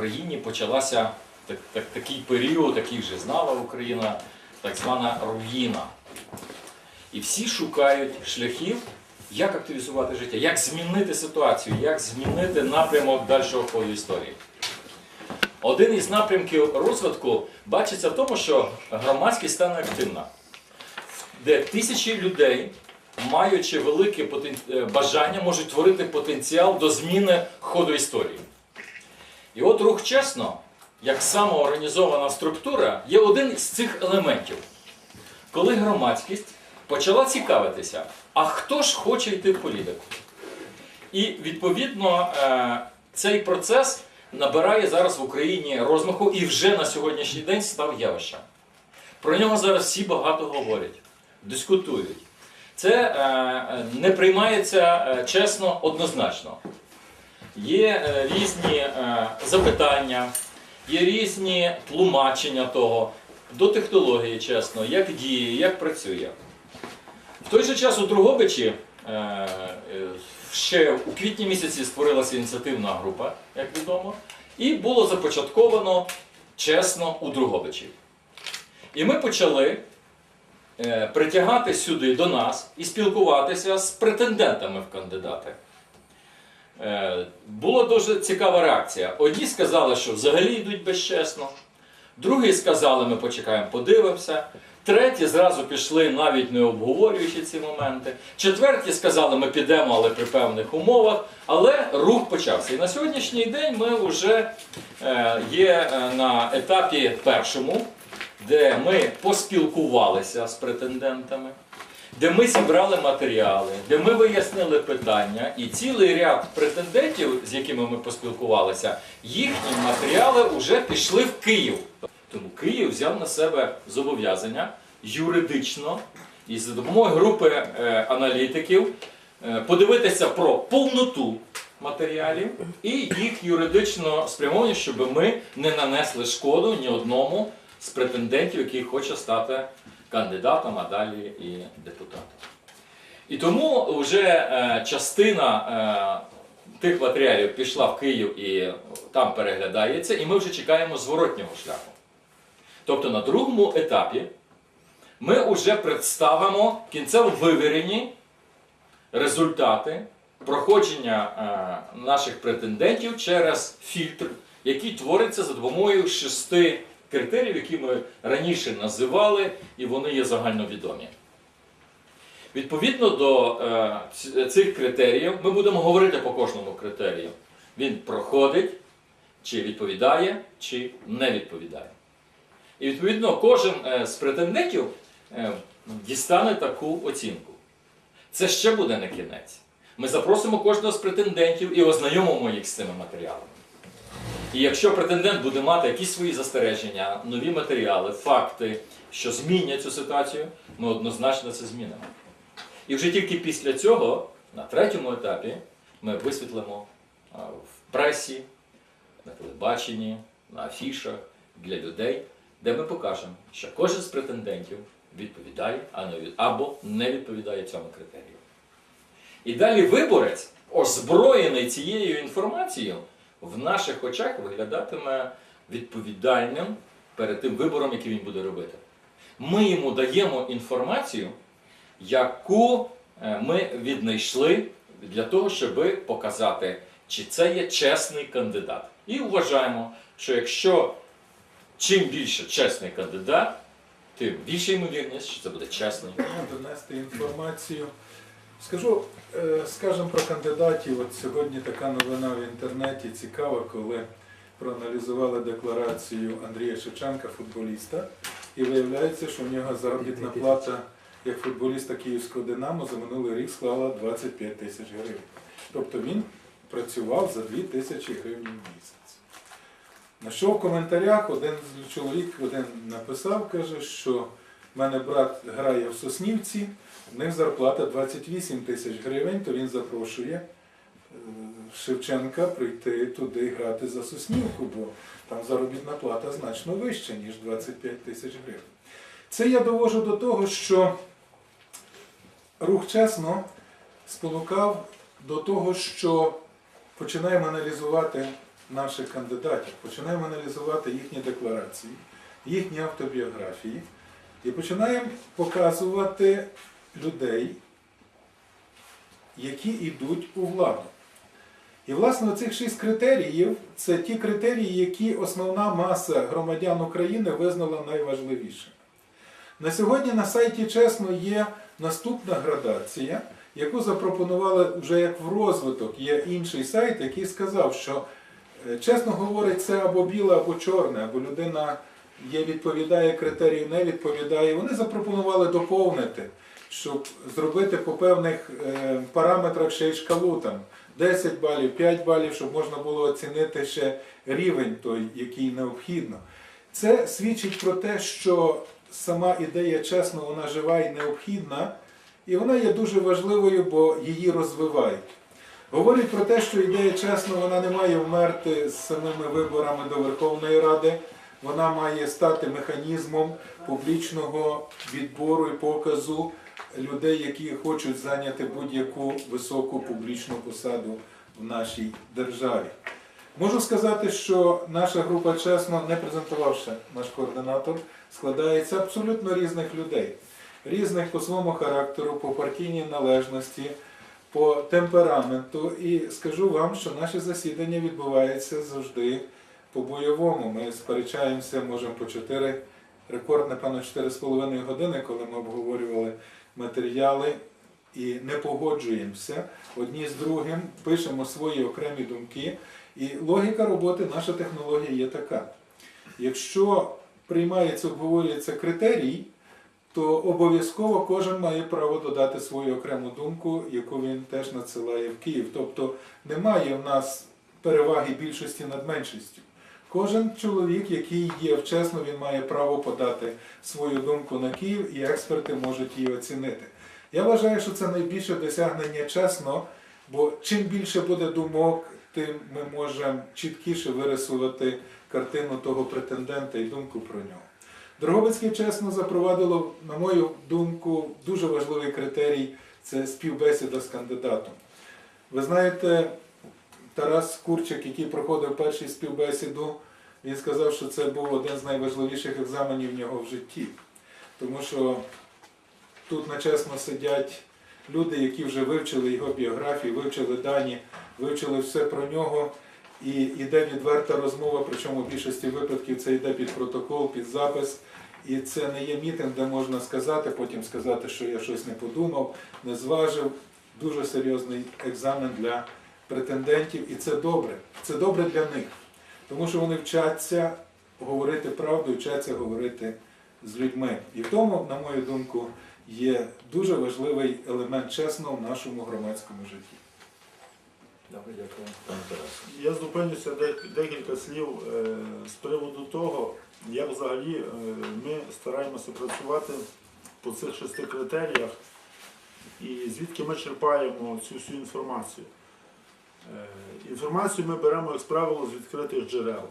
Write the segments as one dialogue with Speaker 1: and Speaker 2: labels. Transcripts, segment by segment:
Speaker 1: Україні почалася так, так, такий період, який вже знала Україна, так звана руїна. І всі шукають шляхів, як активізувати життя, як змінити ситуацію, як змінити напрямок дальшого ходу історії. Один із напрямків розвитку бачиться в тому, що громадськість стане активна, де тисячі людей, маючи велике бажання, можуть творити потенціал до зміни ходу історії. І от рух чесно, як самоорганізована структура, є один з цих елементів. Коли громадськість почала цікавитися, а хто ж хоче йти в політику? І відповідно е, цей процес набирає зараз в Україні розмаху і вже на сьогоднішній день став явищем. Про нього зараз всі багато говорять, дискутують. Це е, е, не приймається чесно однозначно. Є е, різні е, запитання, є різні тлумачення того до технології, чесно, як діє, як працює. В той же час у Другобичі е, ще у квітні місяці створилася ініціативна група, як відомо, і було започатковано чесно у Другобичі. І ми почали притягати сюди до нас і спілкуватися з претендентами в кандидати. Е, Була дуже цікава реакція. Одні сказали, що взагалі йдуть безчесно, другі сказали, ми почекаємо, подивимося. Треті зразу пішли, навіть не обговорюючи ці моменти. Четверті сказали, ми підемо, але при певних умовах. Але рух почався. І на сьогоднішній день ми вже е, є е, на етапі першому, де ми поспілкувалися з претендентами, де ми зібрали матеріали, де ми вияснили питання, і цілий ряд претендентів, з якими ми поспілкувалися, їхні матеріали вже пішли в Київ. Тому Київ взяв на себе зобов'язання юридично і за допомогою групи е, аналітиків е, подивитися про повноту матеріалів і їх юридично спрямовані, щоб ми не нанесли шкоду ні одному з претендентів, який хоче стати кандидатом, а далі і депутатом. І тому вже е, частина е, тих матеріалів пішла в Київ і там переглядається, і ми вже чекаємо зворотнього шляху. Тобто на другому етапі ми вже представимо кінцево вивірені результати проходження е, наших претендентів через фільтр, який твориться за допомогою шести критеріїв, які ми раніше називали, і вони є загальновідомі. Відповідно до е, цих критеріїв, ми будемо говорити по кожному критерію. Він проходить, чи відповідає, чи не відповідає. І відповідно кожен е, з претендентів е, дістане таку оцінку. Це ще буде не кінець. Ми запросимо кожного з претендентів і ознайомимо їх з цими матеріалами. І якщо претендент буде мати якісь свої застереження, нові матеріали, факти, що змінять цю ситуацію, ми однозначно це змінимо. І вже тільки після цього, на третьому етапі, ми висвітлимо в пресі, на телебаченні, на афішах для людей, де ми покажемо, що кожен з претендентів відповідає або не відповідає цьому критерію. І далі виборець, озброєний цією інформацією, в наших очах виглядатиме відповідальним перед тим вибором, який він буде робити. Ми йому даємо інформацію, яку е, ми віднайшли для того, щоб показати, чи це є чесний кандидат. І вважаємо, що якщо чим більше чесний кандидат, тим більша ймовірність, що це буде чесний.
Speaker 2: донести інформацію. Скажу, е, скажемо про кандидатів. От сьогодні така новина в інтернеті цікава, коли проаналізували декларацію Андрія Шевченка, футболіста, і виявляється, що в нього заробітна плата як футболіста Київського Динамо за минулий рік склала 25 тисяч гривень. Тобто він працював за 2 тисячі гривень в місяць. На що в коментарях один чоловік один написав, каже, що в мене брат грає в Соснівці, в них зарплата 28 тисяч гривень, то він запрошує е, Шевченка прийти туди грати за Соснівку, бо там заробітна плата значно вища, ніж 25 тисяч гривень. Це я довожу до того, що рух чесно спонукав до того, що починаємо аналізувати наших кандидатів, починаємо аналізувати їхні декларації, їхні автобіографії і починаємо показувати людей, які йдуть у владу. І, власне, оцих шість критеріїв це ті критерії, які основна маса громадян України визнала найважливішими. На сьогодні на сайті Чесно є наступна градація, яку запропонували вже як в розвиток. Є інший сайт, який сказав, що е, чесно говорить, це або біле, або чорне, або людина є, відповідає критерію, не відповідає. Вони запропонували доповнити, щоб зробити по певних е, параметрах ще й шкалу там 10 балів, 5 балів, щоб можна було оцінити ще рівень той, який необхідно. Це свідчить про те, що сама ідея чесно, вона жива і необхідна, і вона є дуже важливою, бо її розвивають. Говорять про те, що ідея чесно, вона не має вмерти з самими виборами до Верховної Ради, вона має стати механізмом публічного відбору і показу людей, які хочуть зайняти будь-яку високу публічну посаду в нашій державі. Можу сказати, що наша група чесно, не презентувавши наш координатор, складається абсолютно різних людей, різних по своєму характеру, по партійній належності, по темпераменту. І скажу вам, що наше засідання відбувається завжди по-бойовому. Ми сперечаємося, можемо по 4, рекорд, напевно, 4,5 години, коли ми обговорювали матеріали і не погоджуємося одні з другим, пишемо свої окремі думки. І логіка роботи, наша технологія є така. Якщо приймається, обговорюється критерій, то обов'язково кожен має право додати свою окрему думку, яку він теж надсилає в Київ. Тобто немає в нас переваги більшості над меншістю. Кожен чоловік, який є вчасно, він має право подати свою думку на Київ, і експерти можуть її оцінити. Я вважаю, що це найбільше досягнення чесно, бо чим більше буде думок, тим ми можемо чіткіше вирисувати картину того претендента і думку про нього. Дрогобицьке чесно запровадило, на мою думку, дуже важливий критерій це співбесіда з кандидатом. Ви знаєте, Тарас Курчик, який проходив першу співбесіду, він сказав, що це був один з найважливіших екзаменів в нього в житті. Тому що тут на чесно сидять люди, які вже вивчили його біографію, вивчили дані, вивчили все про нього. І йде відверта розмова, причому в більшості випадків це йде під протокол, під запис. І це не є мітинг, де можна сказати, потім сказати, що я щось не подумав, не зважив. Дуже серйозний екзамен для претендентів, і це добре. Це добре для них, тому що вони вчаться говорити правду, вчаться говорити з людьми. І в тому, на мою думку, є дуже важливий елемент чесного в нашому громадському житті.
Speaker 1: Добре, дякую.
Speaker 3: Я зупинюся декілька слів е, з приводу того, як взагалі е, ми стараємося працювати по цих шести критеріях і звідки ми черпаємо цю всю інформацію. Е, Інформацію ми беремо, як правило, з відкритих джерел.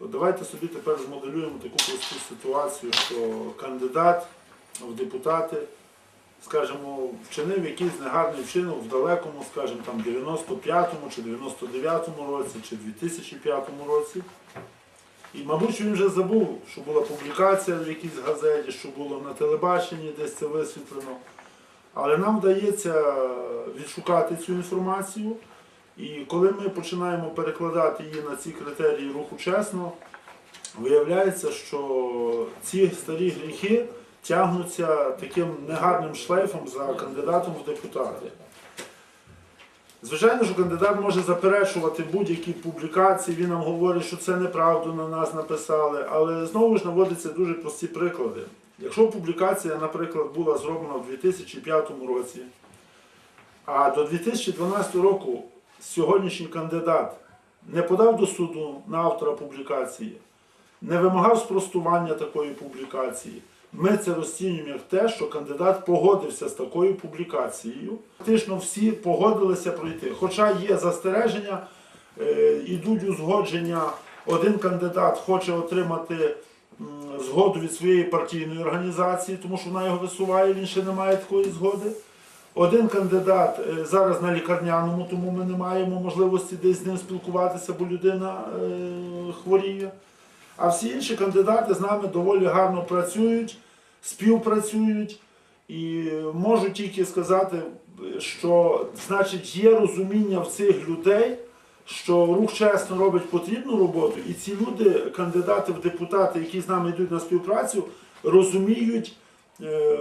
Speaker 3: От давайте собі тепер змоделюємо таку просту ситуацію, що кандидат в депутати скажімо, вчинив якийсь негарний вчинок в далекому, скажімо, там 95-му чи 99-му році, чи 2005 році. І, мабуть, він вже забув, що була публікація в якійсь газеті, що було на телебаченні, десь це висвітлено. Але нам вдається відшукати цю інформацію. І коли ми починаємо перекладати її на ці критерії руху чесно, виявляється, що ці старі гріхи тягнуться таким негарним шлейфом за кандидатом в депутати. Звичайно, що кандидат може заперечувати будь-які публікації, він нам говорить, що це неправду на нас написали, але знову ж наводяться дуже прості приклади. Якщо публікація, наприклад, була зроблена в 2005 році, а до 2012 року сьогоднішній кандидат не подав до суду на автора публікації, не вимагав спростування такої публікації, ми це розцінюємо як те, що кандидат погодився з такою публікацією. Фактично всі погодилися пройти. Хоча є застереження, е, йдуть узгодження. Один кандидат хоче отримати згоду від своєї партійної організації, тому що вона його висуває, він ще не має такої згоди. Один кандидат е, зараз на лікарняному, тому ми не маємо можливості десь з ним спілкуватися, бо людина е, хворіє. А всі інші кандидати з нами доволі гарно працюють, співпрацюють і можу тільки сказати, що значить є розуміння в цих людей, що рух чесно робить потрібну роботу, і ці люди, кандидати в депутати, які з нами йдуть на співпрацю, розуміють е,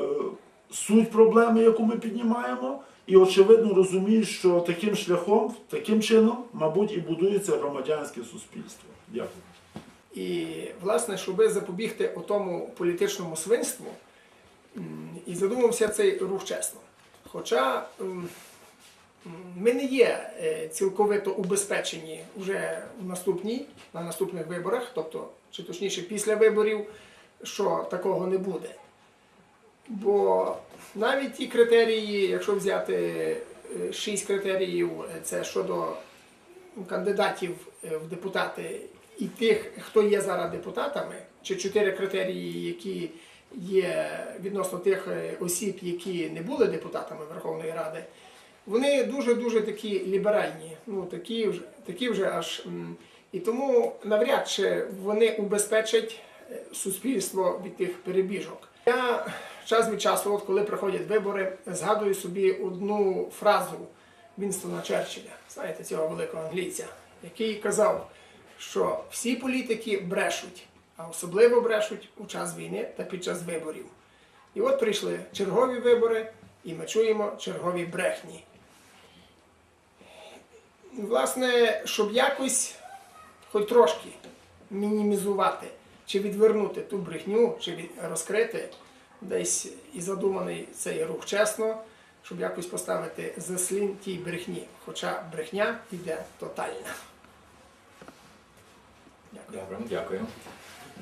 Speaker 3: суть проблеми, яку ми піднімаємо, і очевидно розуміють, що таким шляхом, таким чином, мабуть, і будується громадянське суспільство. Дякую.
Speaker 4: І, власне, щоб запобігти тому політичному свинству, і задумався цей рух чесно. Хоча ми не є е, цілковито убезпечені вже в наступній, на наступних виборах, тобто, чи точніше після виборів, що такого не буде. Бо навіть ті критерії, якщо взяти е, шість критеріїв, е, це щодо кандидатів е, в депутати і тих, хто є зараз депутатами, чи чотири критерії, які є відносно тих осіб, які не були депутатами Верховної Ради, вони дуже-дуже такі ліберальні, ну такі вже, такі вже аж. І тому навряд чи вони убезпечать суспільство від тих перебіжок. Я час від часу, от коли приходять вибори, згадую собі одну фразу Вінстона Черчилля, знаєте, цього великого англійця, який казав, що всі політики брешуть, а особливо брешуть у час війни та під час виборів. І от прийшли чергові вибори, і ми чуємо чергові брехні. Власне, щоб якось, хоч трошки мінімізувати чи відвернути ту брехню, чи розкрити десь і задуманий цей рух чесно, щоб якось поставити заслін тій брехні. Хоча брехня йде тотальна. Дякую.
Speaker 1: Добре, дякую.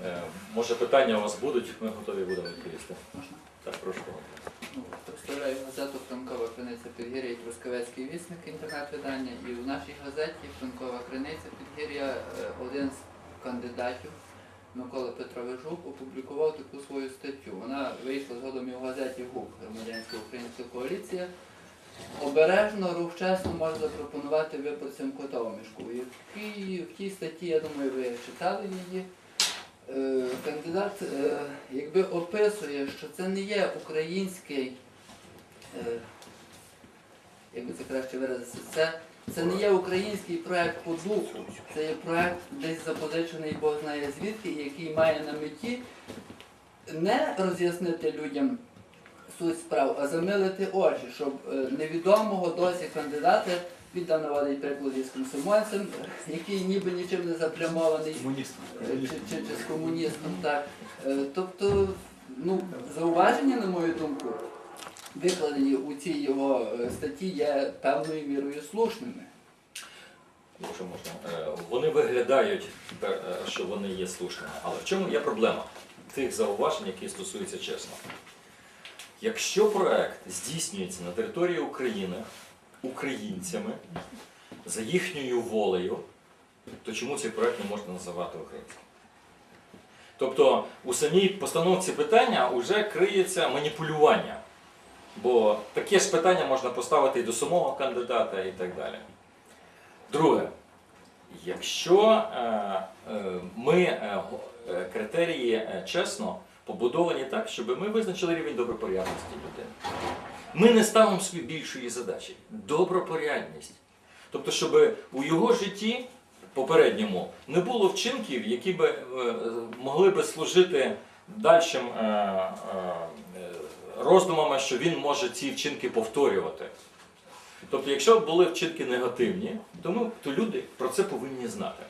Speaker 1: Е, Може питання у вас будуть, ми готові будемо відповісти.
Speaker 5: Можна?
Speaker 1: Так, прошу.
Speaker 5: Ну, представляю газету Франкова Криниця Підгір'я і Трускавецький вісник інтернет-видання. І в нашій газеті Франкова Криниця Підгір'я е, один з кандидатів Микола Петрович Жук опублікував таку свою статтю. Вона вийшла згодом і в газеті ГУК Громадянська Українська коаліція. Обережно рух чесно може запропонувати виборцям Котовмішку. І в тій, в тій статті, я думаю, ви читали її. Е, Кандидат е, якби описує, що це не є український, е, як би це краще виразитися, це, це не є український проект по духу, це є проект десь запозичений, Бог знає звідки, який має на меті не роз'яснити людям суть справ, а замилити очі, щоб е, невідомого досі кандидата, там наводить приклад із комсомольцем, який ніби нічим не заплямований, Е, чи, чи, чи з комуністом, так. Е, Тобто, ну, зауваження, на мою думку, викладені у цій його е, статті є певною мірою слушними.
Speaker 1: Якщо можна. Е, Вони виглядають, е, що вони є слушними. Але в чому є проблема тих зауважень, які стосуються чесно? Якщо проект здійснюється на території України українцями за їхньою волею, то чому цей проект не можна називати українським? Тобто у самій постановці питання вже криється маніпулювання. Бо таке ж питання можна поставити і до самого кандидата, і так далі. Друге, якщо е, е, ми е, критерії чесно побудовані так, щоб ми визначили рівень добропорядності людини. Ми не ставимо собі більшої задачі добропорядність. Тобто, щоб у його житті попередньому не було вчинків, які е, могли би служити дальшим роздумами, що він може ці вчинки повторювати. Тобто, якщо були вчинки негативні, то, ми, то люди про це повинні знати.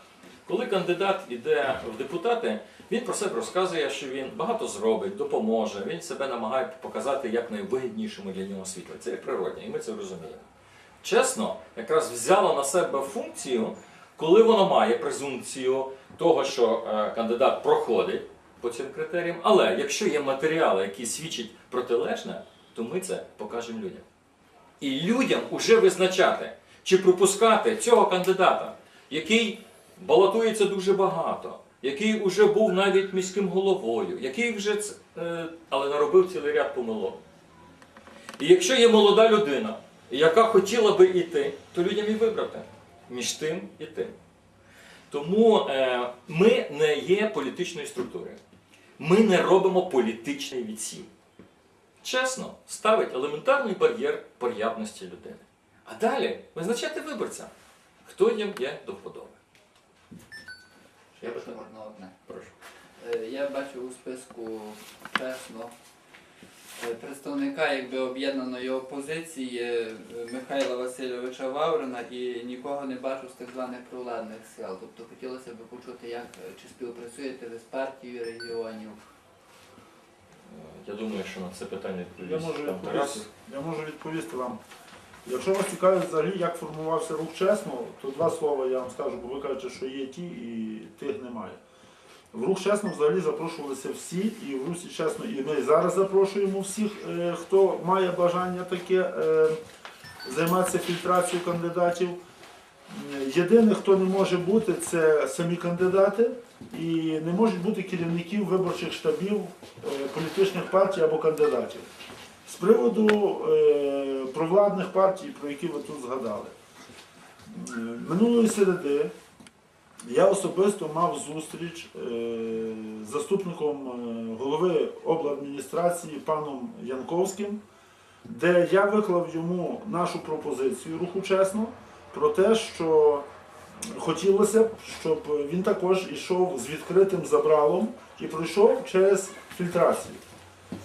Speaker 1: Коли кандидат йде в депутати, він про себе розказує, що він багато зробить, допоможе, він себе намагає показати як найвигіднішому для нього світло. Це природне, і ми це розуміємо. Чесно, якраз взяло на себе функцію, коли воно має презумпцію того, що е, кандидат проходить по цим критеріям, але якщо є матеріали, які свідчать протилежне, то ми це покажемо людям. І людям уже визначати, чи пропускати цього кандидата, який балотується дуже багато, який вже був навіть міським головою, який вже е, але наробив цілий ряд помилок. І якщо є молода людина, яка хотіла би йти, то людям і вибрати між тим і тим. Тому е, ми не є політичною структурою. Ми не робимо політичний відсів. Чесно, ставить елементарний бар'єр порядності людини. А далі визначати виборця, хто їм є до вподоби. Я прошу.
Speaker 5: можна одне.
Speaker 1: Прошу.
Speaker 5: Е, Я бачу у списку чесно е, представника якби об'єднаної опозиції е, Михайла Васильовича Ваврина і нікого не бачу з так званих провладних сил. Тобто хотілося б почути, як чи співпрацюєте ви з партією регіонів.
Speaker 1: Е, Я думаю, що на це питання
Speaker 3: Я
Speaker 1: відповість
Speaker 3: можу
Speaker 1: пан Тарас.
Speaker 3: відповісти, я можу відповісти вам. Якщо вас цікавить взагалі, як формувався рух чесно, то два слова я вам скажу, бо ви кажете, що є ті і тих немає. В рух чесно взагалі запрошувалися всі, і в русі чесно, і ми зараз запрошуємо всіх, е, хто має бажання таке е, займатися фільтрацією кандидатів. Єдине, хто не може бути, це самі кандидати, і не можуть бути керівників виборчих штабів е, політичних партій або кандидатів. З приводу е, провладних партій, про які ви тут згадали. Минулої середи я особисто мав зустріч е, з заступником голови обладміністрації паном Янковським, де я виклав йому нашу пропозицію руху чесно про те, що хотілося б, щоб він також йшов з відкритим забралом і пройшов через фільтрацію.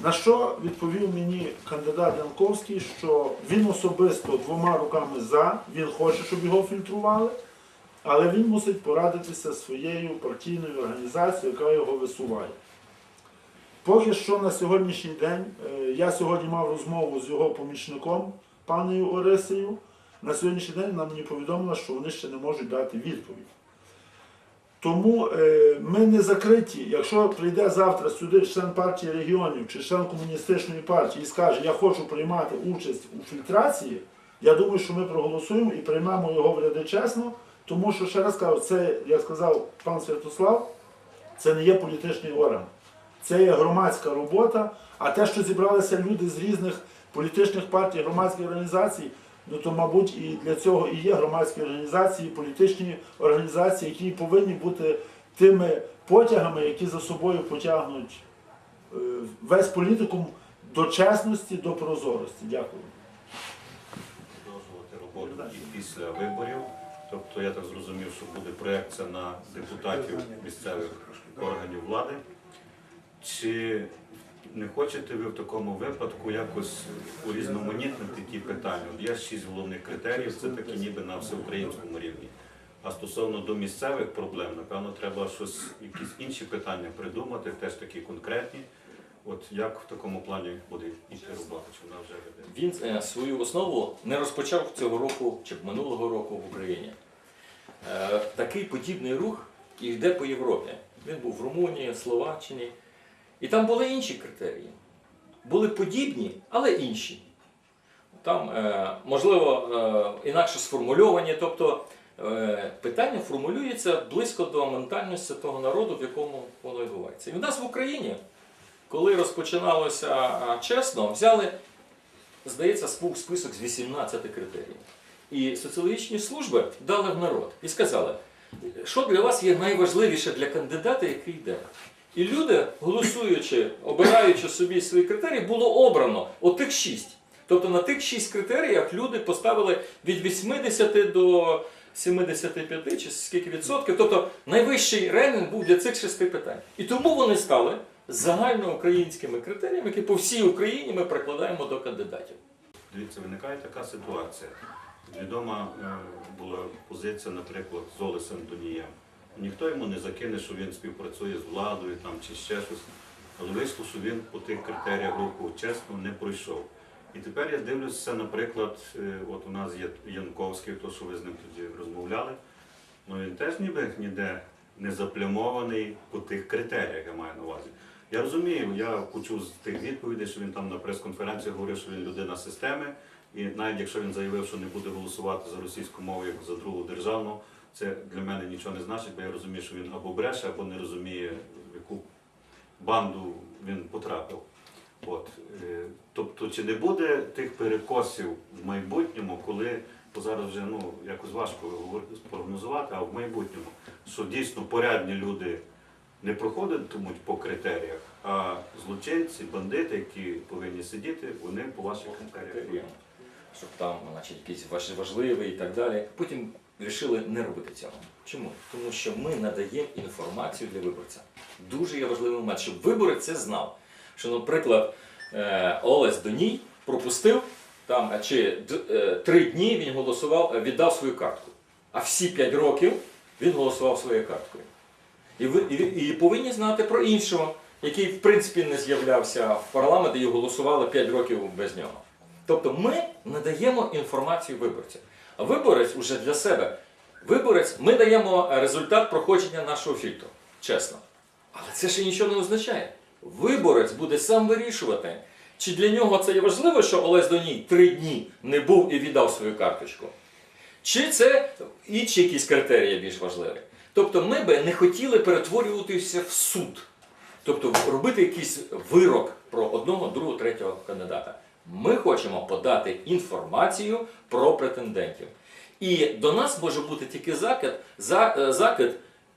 Speaker 3: На що відповів мені кандидат Янковський, що він особисто двома руками за, він хоче, щоб його фільтрували, але він мусить порадитися своєю партійною організацією, яка його висуває. Поки що на сьогоднішній день, е, я сьогодні мав розмову з його помічником, паною Орисею. На сьогоднішній день вона мені повідомила, що вони ще не можуть дати відповідь. Тому е, ми не закриті. Якщо прийде завтра сюди член партії регіонів чи член комуністичної партії і скаже, я хочу приймати участь у фільтрації, я думаю, що ми проголосуємо і приймемо його в ряди чесно, тому що, ще раз кажу, це, як сказав пан Святослав, це не є політичний орган. Це є громадська робота, а те, що зібралися люди з різних політичних партій, громадських організацій, ну то, мабуть, і для цього і є громадські організації, політичні організації, які повинні бути тими потягами, які за собою потягнуть е, весь політикум до чесності, до прозорості. Дякую.
Speaker 6: продовжувати роботу і після виборів. Тобто я так зрозумів, що буде проекція на депутатів місцевих органів влади. Чи не хочете ви в такому випадку якось урізноманітнити ті питання? Є шість головних критеріїв, це такі ніби на всеукраїнському рівні. А стосовно до місцевих проблем, напевно, треба щось, якісь інші питання придумати, теж такі конкретні. От як в такому плані буде йти робота? Чи вона вже веде?
Speaker 1: Він е, свою основу не розпочав цього року чи минулого року в Україні. Е, Такий подібний рух йде по Європі. Він був в Румунії, Словаччині. І там були інші критерії. Були подібні, але інші. Там, е, можливо, е, інакше сформульовані. Тобто е, питання формулюється близько до ментальності того народу, в якому воно відбувається. І в нас в Україні, коли розпочиналося чесно, взяли здається, список з 18 критеріїв. І соціологічні служби дали в народ і сказали, що для вас є найважливіше для кандидата, який йде. І люди, голосуючи, обираючи собі свої критерії, було обрано отих шість. Тобто на тих шість критеріях люди поставили від 80 до 75 чи скільки відсотків. Тобто найвищий рейтинг був для цих шести питань. І тому вони стали загальноукраїнськими критеріями, які по всій Україні ми прикладаємо до кандидатів.
Speaker 6: Дивіться, виникає така ситуація. Відома е, була позиція, наприклад, з Олесем Донієм. Ніхто йому не закине, що він співпрацює з владою там, чи ще щось. Але вийшло, що він по тих критеріях руху чесно не пройшов. І тепер я дивлюся, наприклад, е, от у нас є Янковський, то, що ви з ним тоді розмовляли. Ну він теж ніби ніде не заплямований по тих критеріях, я маю на увазі. Я розумію, я почув з тих відповідей, що він там на прес-конференції говорив, що він людина системи. І навіть якщо він заявив, що не буде голосувати за російську мову як за другу державну, це для мене нічого не значить, бо я розумію, що він або бреше, або не розуміє, в яку банду він потрапив. От, е, тобто, чи не буде тих перекосів в майбутньому, коли бо зараз вже ну, якось важко спрогнозувати, а в майбутньому, що дійсно порядні люди не проходитимуть по критеріях, а злочинці, бандити, які повинні сидіти, вони по ваших критеріях.
Speaker 1: щоб там, значить, якийсь важ- важливий і так далі. Потім вирішили не робити цього. Чому? Тому що ми надаємо інформацію для виборця. Дуже є важливий момент, щоб виборець це знав. Що, наприклад, е, Олесь Доній пропустив там чи е, три дні він голосував, е, віддав свою картку. А всі п'ять років він голосував своєю карткою. І ви і, і повинні знати про іншого, який в принципі не з'являвся в парламенті і голосували 5 років без нього. Тобто ми надаємо інформацію виборцю. Виборець уже для себе. Виборець, ми даємо результат проходження нашого фільтру. Чесно. Але це ще нічого не означає. Виборець буде сам вирішувати, чи для нього це є важливо, що Олесь Доній три дні не був і віддав свою карточку. Чи це інші якісь критерії більш важливі? Тобто ми би не хотіли перетворюватися в суд. Тобто робити якийсь вирок про одного, другого, третього кандидата. Ми хочемо подати інформацію про претендентів. І до нас може бути тільки закид, за, е, закид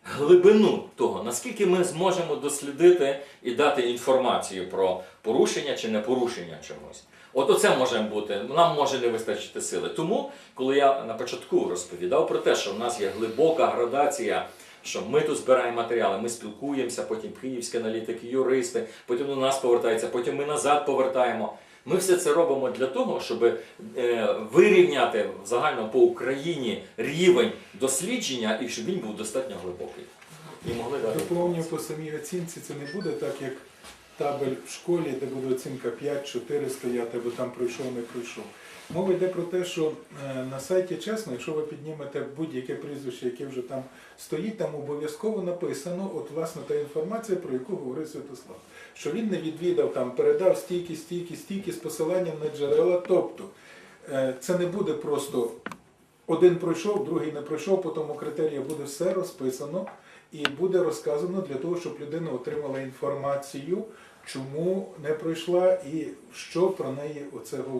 Speaker 1: глибину того, наскільки ми зможемо дослідити і дати інформацію про порушення чи не порушення чогось. От оце може бути, нам може не вистачити сили. Тому, коли я на початку розповідав про те, що в нас є глибока градація, що ми тут збираємо матеріали, ми спілкуємося, потім київські аналітики, юристи, потім до нас повертаються, потім ми назад повертаємо. Ми все це робимо для того, щоб е, вирівняти загально по Україні рівень дослідження і щоб він був достатньо глибокий. І могли дати.
Speaker 2: По самій оцінці, це не буде так, як табель в школі, де буде оцінка 5-4 стояти, бо там пройшов, не пройшов. Мова йде про те, що е, на сайті чесно, якщо ви піднімете будь-яке прізвище, яке вже там стоїть, там обов'язково написано, от власне та інформація, про яку говорив Святослав. Що він не відвідав, там передав стільки, стільки, стільки з посиланням на джерела. Тобто е, це не буде просто один пройшов, другий не пройшов, по тому критерію буде все розписано і буде розказано для того, щоб людина отримала інформацію, чому не пройшла і що про неї оце говорить.